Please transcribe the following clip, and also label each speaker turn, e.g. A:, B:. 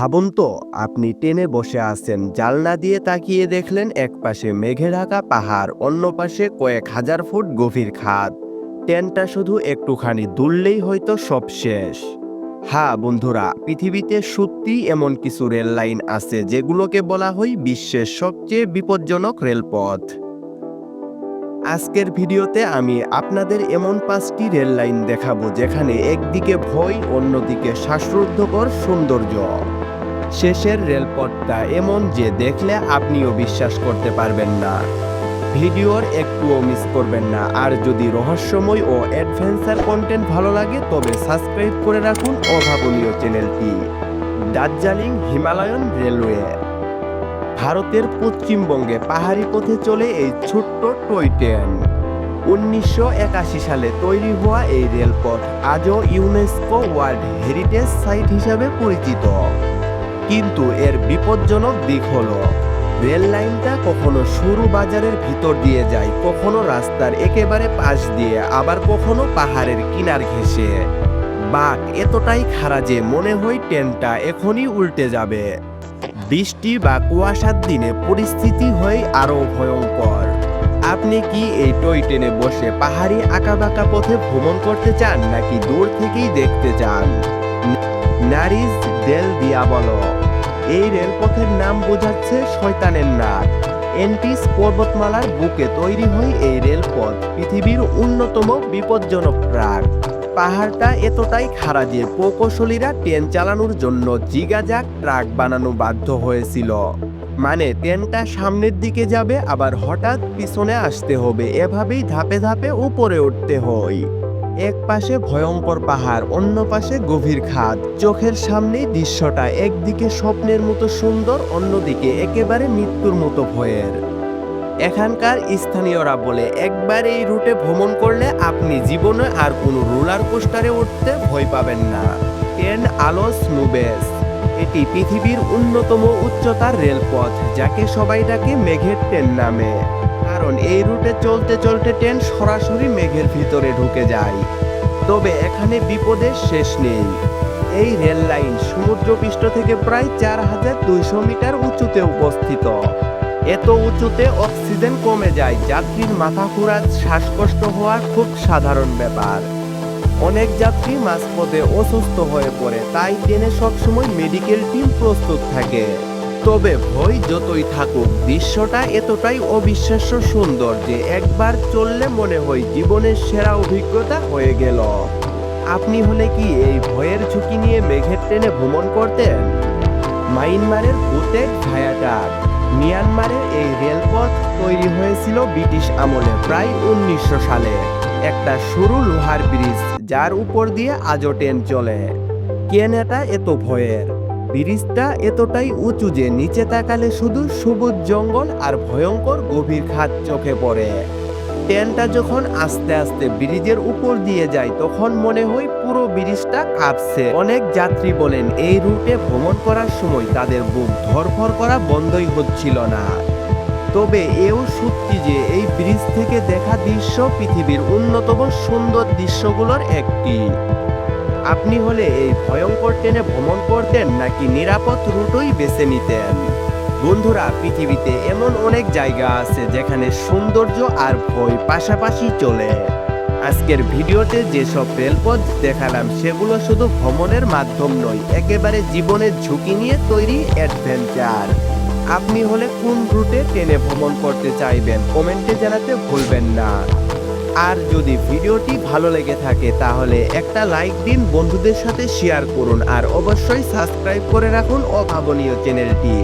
A: ভাবুন তো, আপনি ট্রেনে বসে আছেন। জালনা দিয়ে তাকিয়ে দেখলেন এক পাশে মেঘে ঢাকা পাহাড়, অন্য পাশে কয়েক হাজার ফুট গভীর খাদ। ট্রেনটা শুধু একটুখানি দুললেই হয়তো সব শেষ। হ্যাঁ বন্ধুরা, পৃথিবীতে সত্যি এমন কিছু রেল লাইন আছে যেগুলোকে বলা হয় বিশ্বের সবচেয়ে বিপজ্জনক রেলপথ। আজকের ভিডিওতে আমি আপনাদের এমন পাঁচটি রেল লাইন দেখাবো যেখানে একদিকে ভয়, অন্যদিকে শ্বাসরুদ্ধকর সৌন্দর্য। শেষের রেলপথটা এমন যে দেখলে আপনিও বিশ্বাস করতে পারবেন না। ভিডিওর একটুও মিস করবেন না। আর যদি রহস্যময় ও অ্যাডভেঞ্চার কন্টেন্ট ভালো লাগে, তবে সাবস্ক্রাইব করে রাখুন অভাবনীয় চ্যানেলটি। Darjeeling Himalayan railway. ভারতের পশ্চিমবঙ্গে পাহাড়ি পথে চলে এই ছোট্ট টয় ট্রেন। উনিশশো একাশি সালে তৈরি হওয়া এই রেলপথ আজও ইউনেস্কো ওয়ার্ল্ড হেরিটেজ সাইট হিসাবে পরিচিত। কিন্তু এর বিপজ্জনক দিক হলো, রেল লাইনটা কখনো সরু বাজারের ভিতর দিয়ে যায়, কখনো রাস্তার একেবারে পাশ দিয়ে, আবার কখনো পাহাড়ের কিনার ঘেঁষে। বাঘ এতটাই খাড়া যে মনে হয় ট্রেনটা এখনই উল্টে যাবে। বৃষ্টি বা কুয়াশার দিনে পরিস্থিতি হয় আরও ভয়ঙ্কর। আপনি কি এই টয় ট্রেনে বসে পাহাড়ি আঁকাবাঁকা পথে ভ্রমণ করতে চান, নাকি দূর থেকেই দেখতে চান? নারিজ দেল দিয়াবলো এই রেলপথের নাম বোঝাচ্ছে শয়তানের নাক। এন্টিস পর্বতমালার বুকে তৈরি হয় এই রেলপথ পৃথিবীর অন্যতম বিপজ্জনক ট্রাক পাহাড়টা এতটাই খাড়া যে প্রকৌশলীরা ট্রেন চালানোর জন্য জিগাজাক ট্রাক বানানো বাধ্য হয়েছিল। মানে ট্রেনটা সামনের দিকে যাবে, আবার হঠাৎ পিছনে আসতে হবে। এভাবেই ধাপে ধাপে উপরে উঠতে হয়। এক পাশে ভয়ঙ্কর পাহাড়, অন্য পাশে গভীর খাদ। চোখের সামনেই দৃশ্যটা একদিকে স্বপ্নের মতো সুন্দর, অন্যদিকে একেবারে মৃত্যুর মতো ভয়ের। এখানকার স্থানীয়রা বলে, একবার এই রুটে ভ্রমণ করলে আপনি জীবনে আর কোনো রোলার কোস্টারে উঠতে ভয় পাবেন না। ট্রেন আলোস নুবেস। এটি পৃথিবীর অন্যতম উচ্চতার রেলপথ, যাকে সবাই ডাকে মেঘের ট্রেন নামে। কারণ এই রুটে চলতে চলতে ট্রেন সরাসরি মেঘের ভিতরে ঢুকে যায়। তবে এখানে বিপদের শেষ নেই। এই রেল লাইন সমুদ্রপৃষ্ঠ থেকে প্রায় চার হাজার দুইশো মিটার উঁচুতে অবস্থিত। এত উঁচুতে অক্সিজেন কমে যায়, যাত্রীর মাথা ঘোরা শ্বাসকষ্ট হওয়া খুব সাধারণ ব্যাপার। অনেক যাত্রী মাঝপথে অসুস্থ হয়ে পড়ে, তাই ট্রেনে সবসময় মেডিকেল টিম প্রস্তুত থাকে। তবে ভয় যতই থাকুক, দৃশ্যটা এতটাই অবিশ্বাস্য সুন্দর যে একবার চললে মনে হয় জীবনের সেরা অভিজ্ঞতা হয়ে গেল। আপনি হলে কি এই ভয়ের ঝুঁকি নিয়ে মেঘের ট্রেনে ভ্রমণ করতেন? মাইনমারের বুতেক ভায়াটার মিয়ানমারে এই রেলপথ তৈরি হয়েছিল ব্রিটিশ আমলে প্রায় উনিশশো সালে। একটা সরু লোহার ব্রিজ, যার উপর দিয়ে আজও ট্রেন চলে। কেন এটা এত ভয়ের। ব্রিজটা এতটাই উঁচু যে নিচে তাকালে শুধু সবুজ জঙ্গল আর ভয়ঙ্কর গভীর খাত চোখে পড়ে। ট্রেনটা যখন আস্তে আস্তে ব্রিজের উপর দিয়ে যায়, তখন মনে হয় পুরো ব্রিজটা কাঁপছে। অনেক যাত্রী বলেন, এই রুটে ভ্রমণ করার সময় তাদের বুক ধরফর করা বন্ধই হচ্ছিল না। তবে এও সত্যি যে এই ব্রিজ থেকে দেখা দৃশ্য পৃথিবীর অন্যতম সুন্দর দৃশ্যগুলোর একটি। আপনি হলে এই ভয়ঙ্কর ট্রেনে ভ্রমণ করতেন নাকি নিরাপদ রুটই বেছে নিতেন? বন্ধুরা, পৃথিবীতে এমন অনেক জায়গা আছে যেখানে সৌন্দর্য আর ভয় পাশাপাশি চলে। আজকের ভিডিওতে যেসব রেলপথ দেখালাম, সেগুলো শুধু ভ্রমণের মাধ্যম নয়, একেবারে জীবনের ঝুঁকি নিয়ে তৈরি অ্যাডভেঞ্চার। আপনি হলে কোন রুটে ট্রেনে ভ্রমণ করতে চাইবেন, কমেন্টে জানাতে ভুলবেন না। আর যদি ভিডিওটি ভালো লেগে থাকে, তাহলে একটা লাইক দিন, বন্ধুদের সাথে শেয়ার করুন, আর অবশ্যই সাবস্ক্রাইব করে রাখুন অভাবনীয় চ্যানেলটি।